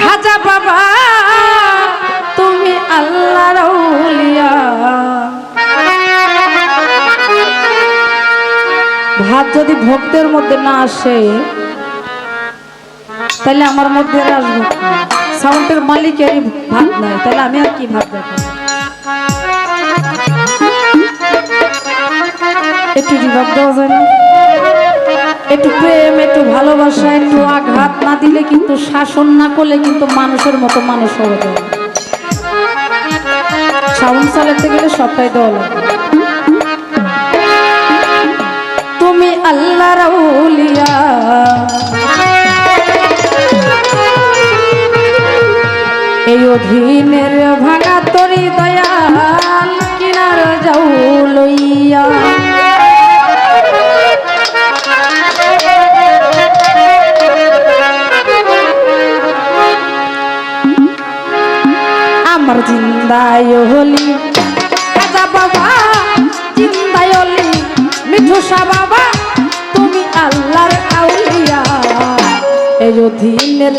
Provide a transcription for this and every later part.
খাজা বাবা, তুমি আল্লাহ রৌলিয়া ভাত যদি ভক্তের মধ্যে না আসে, তাহলে আমার মধ্যে আসবে সাউন্ডের মালিকেরই ভাত নাই, তাহলে আমি আর কি ভাত দেখো একটু রিভাব দেওয়া যায় না? একটু প্রেম, একটু ভালোবাসা, একটু আঘাত না দিলে কিন্তু শাসন না করলে কিন্তু মানুষের মতো মানুষ হবে যায় না। সাউন্ড চালাতে গেলে সবটাই লাগে তুমি আল্লাহ রাউলিয়া এই অধীনের হলি রাজা বাবা জিন্দায় হলি মিঠুসা বাবা, তুমি আল্লাহর আউলিয়া। এই অধীনের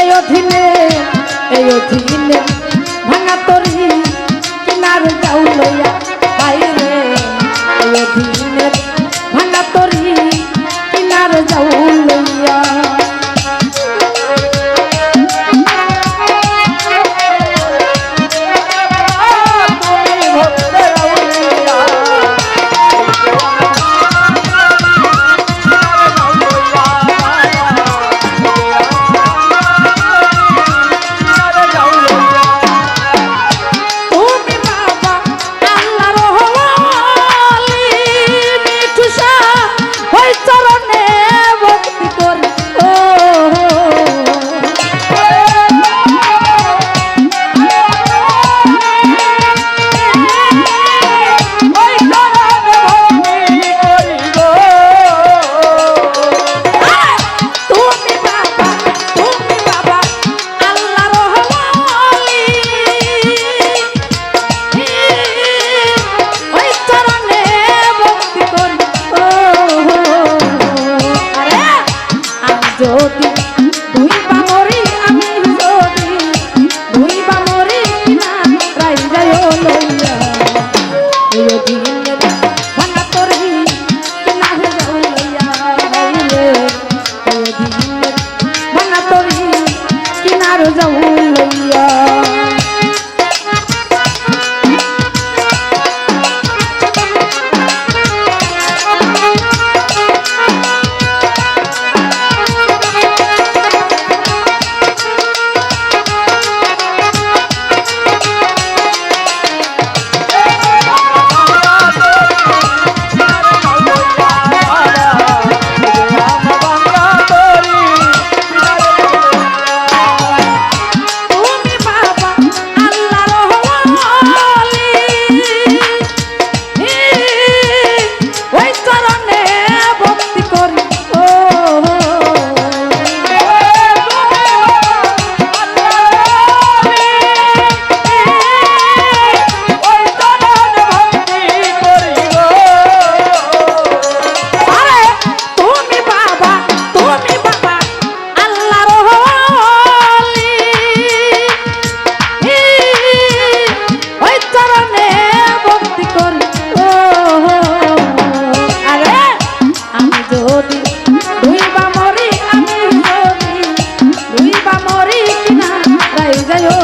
এই অধীনে এই অধীনে। yo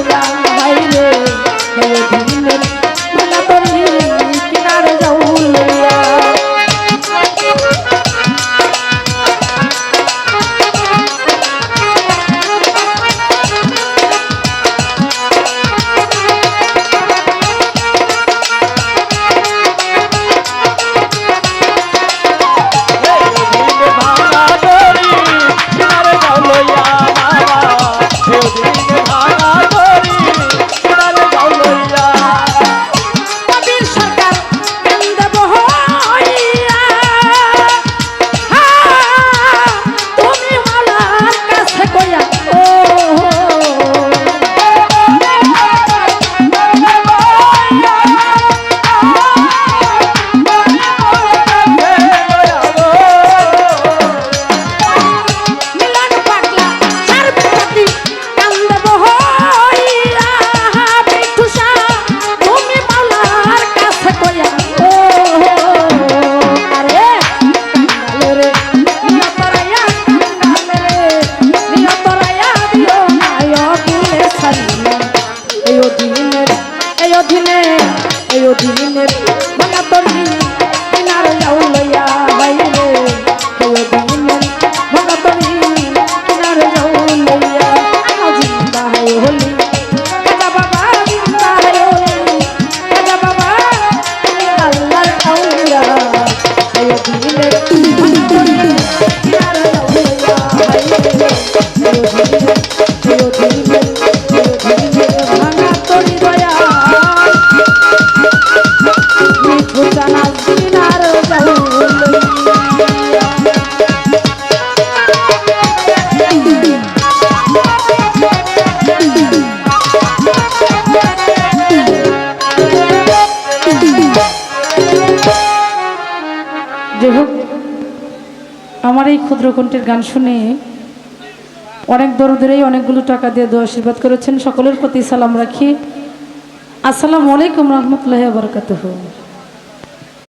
অধীনে এই অধীনে আমার এই ক্ষুদ্রকণ্ঠের গান শুনে অনেক দরদেরই অনেকগুলো টাকা দিয়ে দেওয়া আশীর্বাদ করেছেন। সকলের প্রতি সালাম রাখি। আসসালামু আলাইকুম রহমতুল্লাহ বরকাত